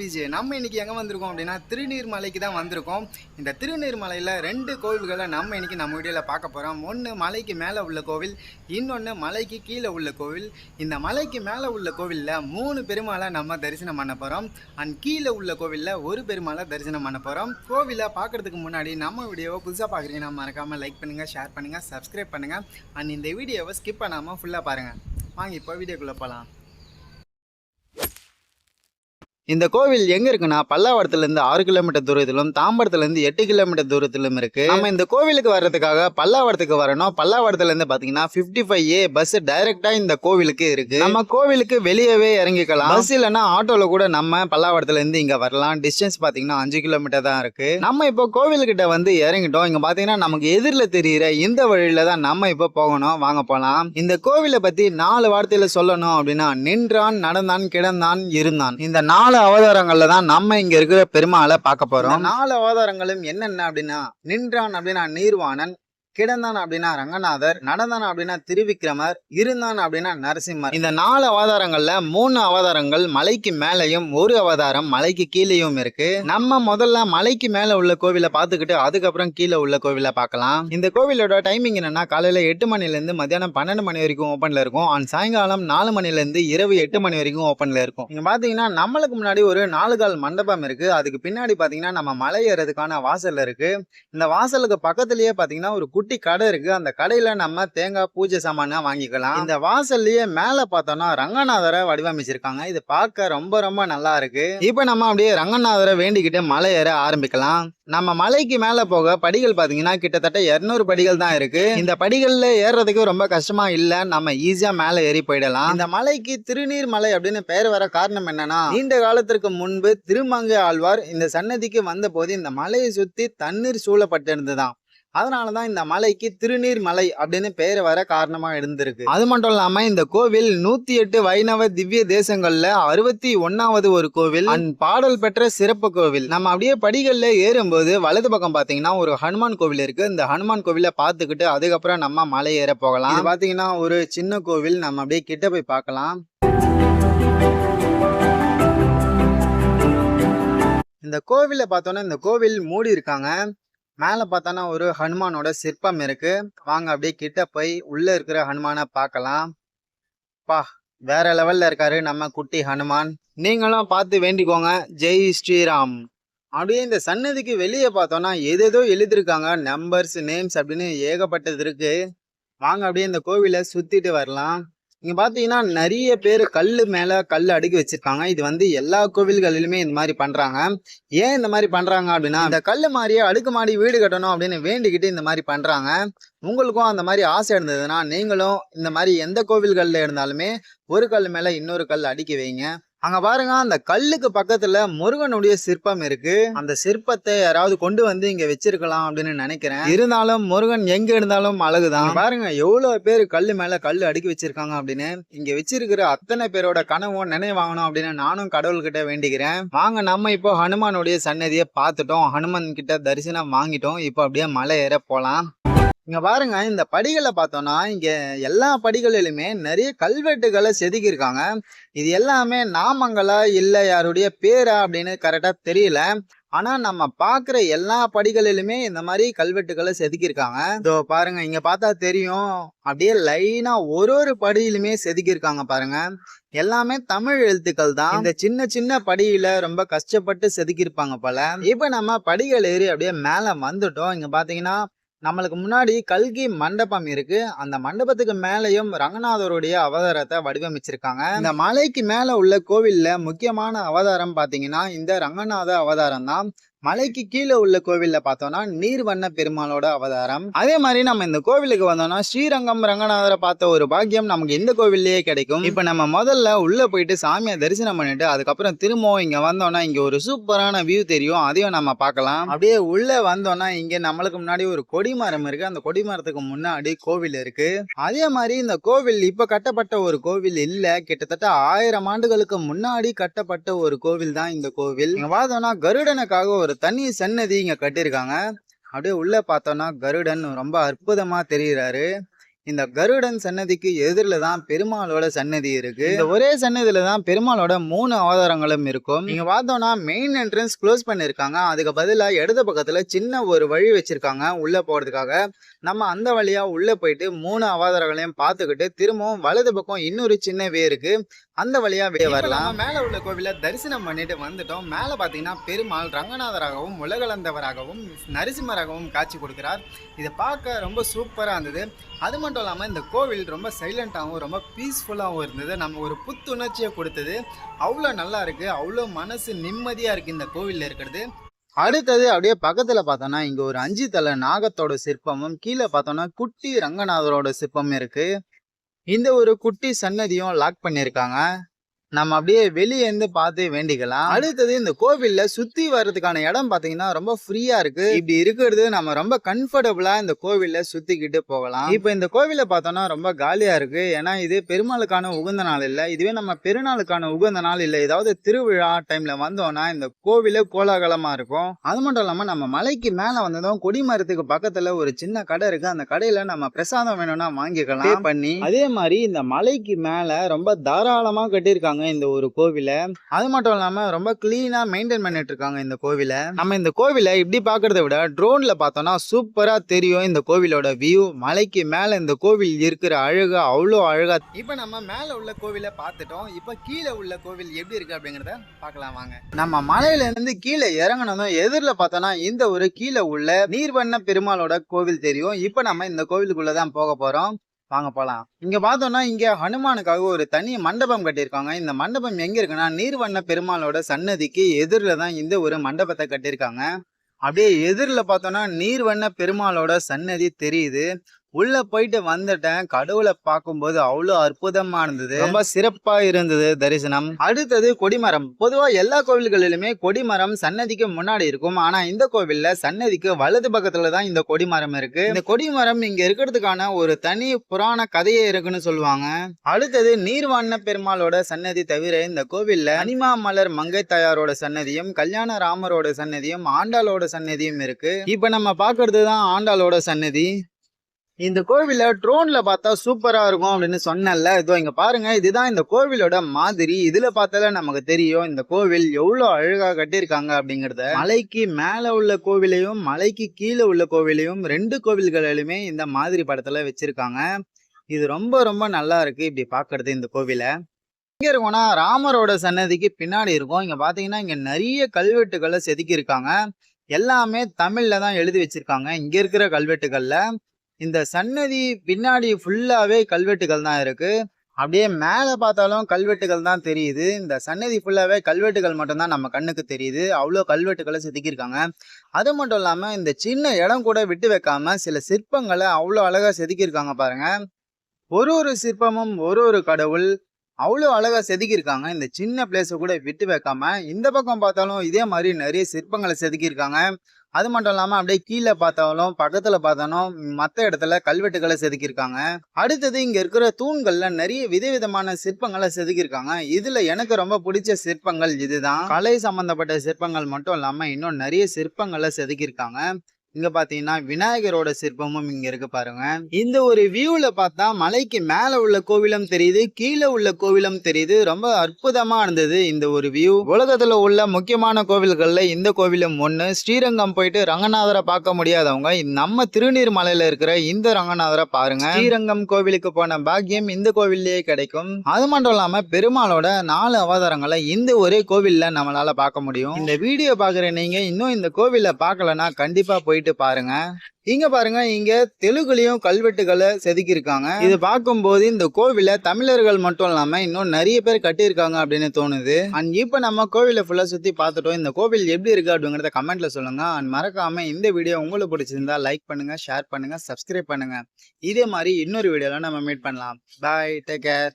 விஜய் நம்ம இன்னைக்கு எங்கே வந்திருக்கோம் அப்படின்னா திருநீர்மலைக்கு தான் வந்திருக்கோம். இந்த திருநீர்மலையில் ரெண்டு கோவில்களை நம்ம இன்னைக்கு நம்ம வீடியோவில் பார்க்க போகிறோம் ஒன்று மலைக்கு மேலே உள்ள கோவில் இன்னொன்று மலைக்கு கீழே உள்ள கோவில். இந்த மலைக்கு மேலே உள்ள கோவிலில் மூணு பெருமாளை நம்ம தரிசனம் பண்ண போகிறோம் அண்ட் கீழே உள்ள கோவிலில் ஒரு பெருமாளை தரிசனம் பண்ண போகிறோம் கோவிலை பார்க்கறதுக்கு முன்னாடி நம்ம வீடியோவை புதுசாக பார்க்குறீங்கன்னா மறக்காமல் லைக் பண்ணுங்கள் ஷேர் பண்ணுங்கள் சப்ஸ்கிரைப் பண்ணுங்கள் அண்ட் இந்த வீடியோவை ஸ்கிப் பண்ணாமல் ஃபுல்லாக பாருங்கள் வாங்க இப்போ வீடியோக்குள்ளே போகலாம் இந்த கோவில் எங்க இருக்குன்னா பல்லாவரத்துல இருந்து ஆறு கிலோமீட்டர் தூரத்திலும் தாம்பரத்துல இருந்து எட்டு கிலோமீட்டர் தூரத்திலும் இருக்கு. நம்ம இந்த கோவிலுக்கு வர்றதுக்காக பல்லாவரத்துக்கு வரணும். பல்லாவரத்துல இருந்து பாத்தீங்கன்னா 55 ஃபைவ் ஏ பஸ் டைரக்டா இந்த கோவிலுக்கு இருக்கு. நம்ம கோவிலுக்கு வெளியவே இறங்கிக்கலாம். பஸ் இல்லைன்னா ஆட்டோல கூட நம்ம பல்லாவரத்துல இருந்து இங்க வரலாம். டிஸ்டன்ஸ் பாத்தீங்கன்னா அஞ்சு கிலோமீட்டர் தான் இருக்கு. நம்ம இப்போ கோவிலுக்கிட்ட வந்து இறங்கிட்டோம். இங்க பாத்தீங்கன்னா நமக்கு எதிரில் தெரியிற இந்த வழியில தான் நம்ம இப்போ போகணும். வாங்க போலாம். இந்த கோவிலை பத்தி நாலு வார்த்தையில சொல்லணும் அப்படின்னா நின்றான் நடந்தான் கிடந்தான் இருந்தான். இந்த நாலு அவதாரங்கள்ல தான் நம்ம இங்க இருக்கிற பெருமாளை பார்க்க போறோம். நாலு அவதாரங்களும் என்னென்ன அப்படின்னா நின்றான் அப்படின்னா நீர்வாணன் கிடந்தான் அப்படின்னா ரங்கநாதர் நடந்தான் அப்படின்னா திருவிக்ரமர் இருந்தான் அப்படின்னா நரசிம்மர். இந்த நாலு அவதாரங்கள்ல மூணு அவதாரங்கள் மலைக்கு மேலையும் ஒரு அவதாரம் மலைக்கு கீழேயும் இருக்கு. நம்ம முதல்ல மலைக்கு மேல உள்ள கோவிலை பார்த்துக்கிட்டு அதுக்கப்புறம் கீழே உள்ள கோவிலை பார்க்கலாம். இந்த கோவிலோட டைமிங் என்னன்னா காலையில எட்டு மணில இருந்து மத்தியானம் பன்னெண்டு மணி வரைக்கும் ஓப்பன்ல இருக்கும். அண்ட் சாயங்காலம் நாலு மணில இருந்து இரவு எட்டு மணி வரைக்கும் ஓப்பன்ல இருக்கும். இங்க பாத்தீங்கன்னா நம்மளுக்கு முன்னாடி ஒரு நாலு கால் மண்டபம் இருக்கு. அதுக்கு பின்னாடி பாத்தீங்கன்னா நம்ம மலை ஏறதுக்கான வாசல் இருக்கு. இந்த வாசலுக்கு பக்கத்துலயே பாத்தீங்கன்னா ஒரு குட்டி கடை இருக்கு. அந்த கடையில நம்ம தேங்காய் பூஜை சாமானா வாங்கிக்கலாம். இந்த வாசல்லயே மேல பார்த்தோம்னா ரங்கநாதரை வடிவமைச்சிருக்காங்க. இது பார்க்க ரொம்ப ரொம்ப நல்லா இருக்கு. இப்போ நம்ம அப்படியே ரங்கநாதரை வேண்டிக்கிட்டு மலை ஏற ஆரம்பிக்கலாம். நம்ம மலைக்கு மேல போக படிகள் பாத்தீங்கன்னா கிட்டத்தட்ட 200 படிகள் தான் இருக்கு. இந்த படிகள்ல ஏறுறதுக்கு ரொம்ப கஷ்டமா இல்ல. நம்ம ஈஸியா மேல ஏறி போயிடலாம். இந்த மலைக்கு திருநீர் மலை அப்படின்னு பெயர் வர காரணம் என்னன்னா நீண்ட காலத்திற்கு முன்பு திருமங்கை ஆழ்வார் இந்த சன்னதிக்கு வந்த போது இந்த மலையை சுத்தி தண்ணீர் சூழப்பட்டிருந்துதான் அதனாலதான் இந்த மலைக்கு திருநீர் மலை அப்படின்னு பெயர் வர காரணமாக இருந்திருக்கு. அது மட்டும் இல்லாமல் இந்த கோவில் நூத்தி எட்டு வைணவ திவ்ய தேசங்கள்ல அறுபத்தி ஒன்னாவது ஒரு கோவில் அண்ட் பாடல் பெற்ற சிறப்பு கோவில். நம்ம அப்படியே படிகளில் ஏறும்போது வலது பக்கம் பார்த்தீங்கன்னா ஒரு ஹனுமான் கோவில் இருக்கு. இந்த ஹனுமான் கோவிலை பார்த்துக்கிட்டு அதுக்கப்புறம் நம்ம மலை ஏற போகலாம். இது ஒரு சின்ன கோவில். நம்ம அப்படியே கிட்ட போய் பார்க்கலாம். இந்த கோவிலை பார்த்தோன்னா இந்த கோவில் மூடி இருக்காங்க மேலே பார்த்தோன்னா ஒரு ஹனுமானோட சிற்பம் இருக்கு. வாங்க அப்படியே கிட்ட போய் உள்ளே இருக்கிற ஹனுமானை பார்க்கலாம். பா வேற லெவல்ல இருக்காரு நம்ம குட்டி ஹனுமான். நீங்களும் பார்த்து வேண்டிக்கோங்க. ஜெய் ஸ்ரீராம். அப்படியே இந்த சன்னதிக்கு வெளியே பார்த்தோன்னா எதேதோ எழுதியிருக்காங்க. நம்பர்ஸ் நேம்ஸ் அப்படின்னு ஏகப்பட்டது இருக்கு. வாங்க அப்படியே இந்த கோவிலை சுத்திட்டு வரலாம். இங்கே பார்த்தீங்கன்னா நிறைய பேர் கல் மேலே கல் அடுக்கி வச்சுருக்காங்க. இது வந்து எல்லா கோவில்களிலுமே இந்த மாதிரி பண்ணுறாங்க ஏன் இந்த மாதிரி பண்ணுறாங்க அப்படின்னா இந்த கல் மாதிரியே அடுக்குமாடி வீடு கட்டணும் அப்படின்னு வேண்டிக்கிட்டு இந்த மாதிரி பண்ணுறாங்க உங்களுக்கும் அந்த மாதிரி ஆசை இருந்ததுன்னா நீங்களும் இந்த மாதிரி எந்த கோவில்களில் இருந்தாலுமே ஒரு கல் மேலே இன்னொரு கல் அடுக்கி வைங்க. அங்க பாருங்க அந்த கல்லுக்கு பக்கத்துல முருகனுடைய சிற்பம் இருக்கு. அந்த சிற்பத்தை யாராவது கொண்டு வந்து இங்க வச்சிருக்கலாம் அப்படின்னு நினைக்கிறேன். இருந்தாலும் முருகன் எங்க இருந்தாலும் அழகுதான். பாருங்க எவ்வளவு பேர் கல்லு மேல கல் அடுக்கி வச்சிருக்காங்க அப்படின்னு. இங்க வச்சிருக்கிற அத்தனை பேரோட கனவும் நினைவாங்கணும் அப்படின்னு நானும் கடவுள்கிட்ட வேண்டிக்கிறேன். வாங்க நம்ம இப்போ ஹனுமானுடைய சன்னதியை பார்த்துட்டோம். ஹனுமன் கிட்ட தரிசனம் வாங்கிட்டோம். இப்போ அப்படியே மலை ஏற போலாம். இங்கே பாருங்க இந்த படிகளை பார்த்தோம்னா இங்கே எல்லா படிகளிலுமே நிறைய கல்வெட்டுகளை செதுக்கியிருக்காங்க. இது எல்லாமே நாமங்களா இல்லை யாருடைய பேரா அப்படின்னு கரெக்டாக தெரியல. ஆனால் நம்ம பார்க்குற எல்லா படிகளிலுமே இந்த மாதிரி கல்வெட்டுகளை செதுக்கியிருக்காங்க. இதோ பாருங்க இங்கே பார்த்தா தெரியும். அப்படியே லைனாக ஒரு ஒரு படியிலுமே செதுக்கியிருக்காங்க பாருங்க. எல்லாமே தமிழ் எழுத்துக்கள் தான். இந்த சின்ன சின்ன படியில ரொம்ப கஷ்டப்பட்டு செதுக்கியிருப்பாங்க போல. இப்போ நம்ம படிகள் ஏறி அப்படியே மேலே வந்துட்டோம். இங்கே பார்த்தீங்கன்னா நம்மளுக்கு முன்னாடி கல்கி மண்டபம் இருக்கு. அந்த மண்டபத்துக்கு மேலேயும் ரங்கநாதருடைய அவதாரத்தை வடிவமைச்சிருக்காங்க. இந்த மலைக்கு மேல உள்ள கோவில்ல முக்கியமான அவதாரம் பாத்தீங்கன்னா இந்த ரங்கநாத அவதாரம் தான் மலைக்கு கீழே உள்ள கோவில்ல பார்த்தோம்னா நீர்வண்ண பெருமாளோட அவதாரம். அதே மாதிரி நம்ம இந்த கோவிலுக்கு வந்தோம்னா ஸ்ரீரங்கம் ரங்கநாதரை பார்த்த ஒரு பாக்கியம் நமக்கு இந்த கோவில்லயே கிடைக்கும். இப்ப நம்ம முதல்ல உள்ள போயிட்டு சாமியை தரிசனம் பண்ணிட்டு அதுக்கப்புறம் திரும்பவும் இங்க வந்தோம்னா இங்க ஒரு சூப்பரான வியூ தெரியும். அதையும் நம்ம பார்க்கலாம். அப்படியே உள்ள வந்தோம்னா இங்க நம்மளுக்கு முன்னாடி ஒரு கொடிமரம் இருக்கு. அந்த கொடிமரத்துக்கு முன்னாடி கோவில் இருக்கு. அதே மாதிரி இந்த கோவில் இப்ப கட்டப்பட்ட ஒரு கோவில் இல்ல. கிட்டத்தட்ட ஆயிரம் ஆண்டுகளுக்கு முன்னாடி கட்டப்பட்ட ஒரு கோவில் தான் இந்த கோவில். பார்த்தோம்னா கருடனுக்காக ஒரு தனி சன்னதி இங்க கட்டியிருக்காங்க அப்படியே உள்ள பார்த்தோன்னா கருடன் ரொம்ப அற்புதமா தெரிகிறாரு இந்த கருடன் சன்னதிக்கு எதிரில தான் பெருமாளோட சன்னதி இருக்கு. இந்த ஒரே சன்னதியில தான் பெருமாளோட மூணு அவதாரங்களும் இருக்கும். நீங்க பார்த்தோம்னா மெயின் என்ட்ரன்ஸ் க்ளோஸ் பண்ணிருக்காங்க. அதுக்கு பதிலா இடது பக்கத்துல சின்ன ஒரு வழி வச்சிருக்காங்க உள்ள போறதுக்காக. நம்ம அந்த வழியா உள்ள போயிட்டு மூணு அவதாரங்களையும் பார்த்துக்கிட்டு திரும்பவும் வலது பக்கம் இன்னொரு சின்ன வே இருக்கு. அந்த வழியா வே வரலாம். மேல உள்ள கோவில தரிசனம் பண்ணிட்டு வந்துட்டோம். மேல பாத்தீங்கன்னா பெருமாள் ரங்கநாதராகவும் உலகளந்தவராகவும் நரசிம்மராகவும் காட்சி கொடுக்கிறார். இதை பார்க்க ரொம்ப சூப்பரா இருந்தது. அது மட்டும் இல்லாமல் இந்த கோவில் ரொம்ப சைலண்ட்டாகவும் ரொம்ப பீஸ்ஃபுல்லாகவும் இருந்தது. நம்ம ஒரு புத்துணர்ச்சியை கொடுத்தது. அவ்வளோ நல்லா இருக்கு. அவ்வளோ மனசு நிம்மதியாக இருக்கு இந்த கோவிலில் இருக்கிறது. அடுத்தது அப்படியே பக்கத்தில் பார்த்தோன்னா இங்கே ஒரு அஞ்சு தலை நாகத்தோட சிற்பமும் கீழே பார்த்தோன்னா குட்டி ரங்கநாதரோட சிற்பம் இருக்கு. இந்த ஒரு குட்டி சன்னதியும் லாக் பண்ணியிருக்காங்க. நம்ம அப்படியே வெளியே இருந்து பார்த்து வேண்டிக்கலாம். அடுத்தது இந்த கோவில்ல சுத்தி வர்றதுக்கான இடம் பாத்தீங்கன்னா ரொம்ப ஃப்ரீயா இருக்கு. இப்படி இருக்கிறது நம்ம ரொம்ப கம்ஃபர்டபுளா இந்த கோவில்ல சுத்திக்கிட்டு போகலாம். இப்போ இந்த கோவில பார்த்தோம்னா ரொம்ப காலியா இருக்கு. ஏன்னா இது பெருமாளுக்கான உகந்த நாள் இல்ல. இதுவே நம்ம பெருநாளுக்கான உகந்த நாள் இல்ல. ஏதாவது திருவிழா டைம்ல வந்தோம்னா இந்த கோவில கோலாகலமா இருக்கும். அது மட்டும் இல்லாம நம்ம மலைக்கு மேல வந்ததும் கொடிமரத்துக்கு பக்கத்துல ஒரு சின்ன கடை இருக்கு. அந்த கடையில நம்ம பிரசாதம் வேணும்னா வாங்கிக்கலாம். பண்ணி அதே மாதிரி இந்த மலைக்கு மேல ரொம்ப தாராளமா கட்டியிருக்காங்க. இந்த ஒரு கோவிலை. அது மட்டும் இல்லாம ரொம்ப கிளீனா மெயின்டைன் பண்ணிட்டு இருக்காங்க இந்த கோவிலை. நம்ம இந்த கோவிலை இப்படி பாக்குறத விட ட்ரோன்ல பார்த்தோம்னா சூப்பரா தெரியும் இந்த கோவிலோட வியூ மலைக்கு மேல இந்த கோவில் இருக்கிற அழகு அவ்வளோ அழகா. இப்ப நம்ம மேல உள்ள கோவிலை பார்த்துட்டோம். இப்ப கீழே உள்ள கோவில் எப்படி இருக்கு அப்படிங்கறத பார்க்கலாம் வாங்க. நம்ம மலையில இருந்து கீழே இறங்கினதும் எதிரில் பார்த்தோம்னா இந்த ஒரு கீழே உள்ள நீர்வண்ண பெருமாளோட கோவில் தெரியும். இப்ப நம்ம இந்த கோவிலுக்குள்ளே தான் போக போறோம். வாங்க போலாம். இங்க பார்த்தோம்னா இங்க ஹனுமானுக்காக ஒரு தனி மண்டபம் கட்டியிருக்காங்க. இந்த மண்டபம் எங்க இருக்குன்னா நீர்வண்ண பெருமாளோட சன்னதிக்கு எதிரில் தான் இந்த ஒரு மண்டபத்தை கட்டியிருக்காங்க. அப்படியே எதிரில் பார்த்தோன்னா நீர்வண்ண பெருமாளோட சன்னதி தெரியுது. உள்ள போயிட்டு வந்துட்டேன். கடவுளை பார்க்கும்போது அவ்வளோ அற்புதமா இருந்தது. ரொம்ப சிறப்பா இருந்தது தரிசனம். அடுத்தது கொடிமரம். பொதுவா எல்லா கோவில்களிலுமே கொடிமரம் சன்னதிக்கு முன்னாடி இருக்கும். ஆனா இந்த கோவில்ல சன்னதிக்கு வலது பக்கத்துல தான் இந்த கொடிமரம் இருக்கு. இந்த கொடிமரம் இங்க இருக்கிறதுக்கான ஒரு தனி புராண கதையே இருக்குன்னு சொல்லுவாங்க. அடுத்தது நீர்வாண்ண பெருமாளோட சன்னதி தவிர இந்த கோவில்ல அனிமா மலர் மங்கை தாயாரோட சன்னதியும் கல்யாண ராமரோட சன்னதியும் ஆண்டாளோட சன்னதியும் இருக்கு. இப்ப நம்ம பாக்குறது தான் ஆண்டாளோட சன்னதி. இந்த கோவில ட்ரோன்ல பார்த்தா சூப்பரா இருக்கும் அப்படின்னு சொன்னல இதோ இங்க பாருங்க. இதுதான் இந்த கோவிலோட மாதிரி. இதுல பார்த்தாலே நமக்கு தெரியும் இந்த கோவில் எவ்வளவு அழகா கட்டியிருக்காங்க அப்படிங்கறத. மலைக்கு மேல உள்ள கோவிலையும் மலைக்கு கீழே உள்ள கோவிலையும் ரெண்டு கோவில்களிலுமே இந்த மாதிரி படத்துல வச்சிருக்காங்க. இது ரொம்ப ரொம்ப நல்லா இருக்கு இப்படி பாக்குறது இந்த கோவிலை. எங்க இருக்கோம்னா ராமரோட சன்னதிக்கு பின்னாடி இருக்கும். இங்க பாத்தீங்கன்னா இங்க நிறைய கல்வெட்டுகளை செதுக்கி இருக்காங்க எல்லாமே தமிழ்ல தான் எழுதி வச்சிருக்காங்க. இங்க இருக்கிற கல்வெட்டுகள்ல இந்த சன்னதி பின்னாடி ஃபுல்லாகவே கல்வெட்டுகள் தான் இருக்குது அப்படியே மேலே பார்த்தாலும் கல்வெட்டுகள் தான் தெரியுது. இந்த சன்னதி ஃபுல்லாகவே கல்வெட்டுகள் மட்டும்தான் நம்ம கண்ணுக்கு தெரியுது. அவ்வளோ கல்வெட்டுகளை செதுக்கியிருக்காங்க. அது மட்டும் இல்லாமல் இந்த சின்ன இடம் கூட விட்டு வைக்காம சில சிற்பங்களை அவ்வளோ அழகாக செதுக்கியிருக்காங்க பாருங்க. ஒரு ஒரு சிற்பமும் ஒரு ஒரு கடவுள் அவ்வளோ அழகாக செதுக்கியிருக்காங்க. இந்த சின்ன பிளேஸை கூட விட்டு வைக்காம இந்த பக்கம் பார்த்தாலும் இதே மாதிரி நிறைய சிற்பங்களை செதுக்கியிருக்காங்க. அது மட்டும் இல்லாமல் அப்படியே கீழே பார்த்தாலும் பக்கத்தில் பார்த்தாலும் மற்ற இடத்துல கல்வெட்டுகளை செதுக்கியிருக்காங்க. அடுத்தது இங்கே இருக்கிற தூண்களில் நிறைய விதவிதமான சிற்பங்களை செதுக்கியிருக்காங்க. இதில் எனக்கு ரொம்ப பிடிச்ச சிற்பங்கள் இதுதான். கலை சம்பந்தப்பட்ட சிற்பங்கள் மட்டும் இல்லாமல் இன்னும் நிறைய சிற்பங்களை செதுக்கியிருக்காங்க. இங்க பாத்தீங்கன்னா விநாயகரோட சிற்பமும் இங்க இருக்கு பாருங்க. இந்த ஒரு வியூல பார்த்தா மலைக்கு மேல உள்ள கோவிலும் தெரியுது கீழே உள்ள கோவிலும் தெரியுது. ரொம்ப அற்புதமா இருந்தது இந்த ஒரு வியூ உலகத்துல உள்ள முக்கியமான கோவில்கள்ல இந்த கோவிலும் ஒண்ணு. ஸ்ரீரங்கம் போயிட்டு ரங்கநாதரை பார்க்க முடியாதவங்க நம்ம திருநீர்மலையில இருக்கிற இந்த ரங்கநாதரை பாருங்க. ஸ்ரீரங்கம் கோவிலுக்கு போன பாக்கியம் இந்த கோவில்லயே கிடைக்கும். அது மட்டும் இல்லாம பெருமாளோட நாலு அவதாரங்களை இந்த ஒரே கோவில்ல நம்மளால பார்க்க முடியும். இந்த வீடியோ பாக்குற நீங்க இன்னும் இந்த கோவில பாக்கலன்னா கண்டிப்பா போயிட்டு பாருங்க. இங்க பாருங்க இங்க தெலுங்குலயும் கல்வெட்டுகளை செதுக்கியிருக்காங்க. இது பார்க்கும்போது இந்த கோவில தமிழர்கள் மட்டும் இல்லாம இன்னும் நிறைய பேர் கட்டியிருக்காங்க அப்படின்னு தோணுது. அண்ட் இப்ப நம்ம கோவில ஃபுல்லா சுத்தி பார்த்துட்டோம். இந்த கோவில் எப்படி இருக்கு அப்படிங்கறத கமெண்ட்ல சொல்லுங்க. அண்ட் மறக்காம இந்த வீடியோ உங்களுக்கு பிடிச்சிருந்தா லைக் பண்ணுங்க ஷேர் பண்ணுங்க சப்ஸ்கிரைப் பண்ணுங்க. இதே மாதிரி இன்னொரு வீடியோல நம்ம மீட் பண்ணலாம். Bye take care